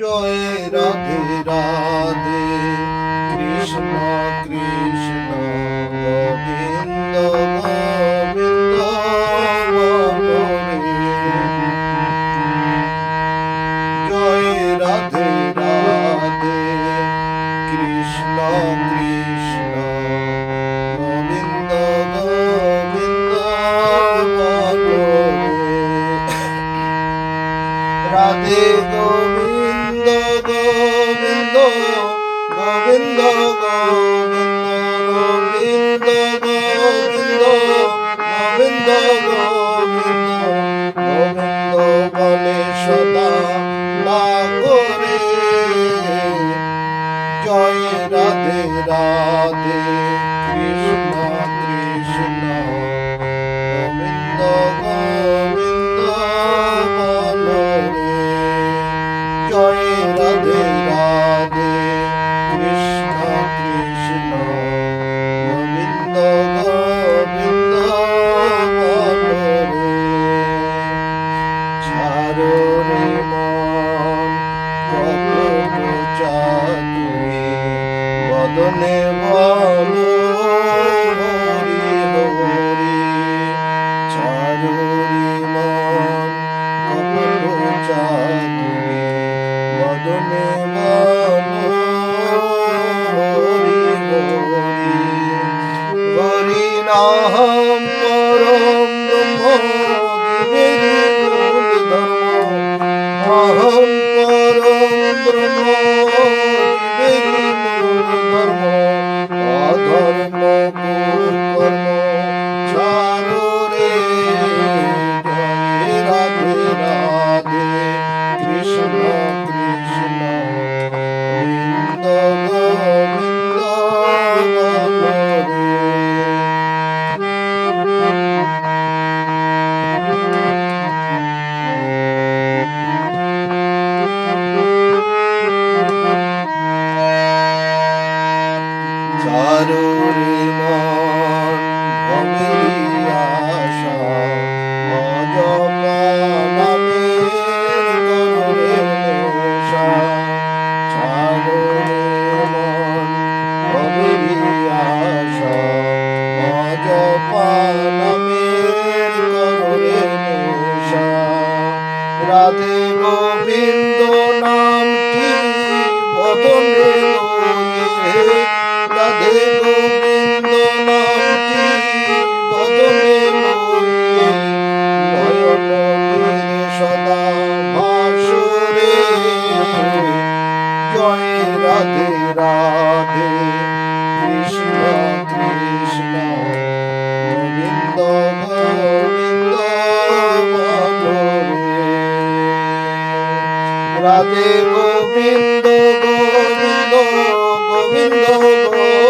জয় রাধে রাধে কৃষ্ণ। গোবিন্দ গোবিন্দ গোবিন্দ গোবিন্দ গোবিন্দ গোবিন্দ বলে সদা না করে জয় রাধে রাধে, কৃষ্ণ কৃষ্ণ। গোবিন্দ গোবিন্দ, বলো জয় রাধে রাধে। বদনে বলো হরি হরি ছাড়ো রে মন কপট চাতুরি। বদনে বলো হরি ধর্ম অধর্ম অধর্ম Charu. Charu. রাধে কৃষ্ণ কৃষ্ণ গোবিন্দ গোবিন্দ রাধে গোবিন্দ গোবিন্দ গোবিন্দ গোবিন্দ।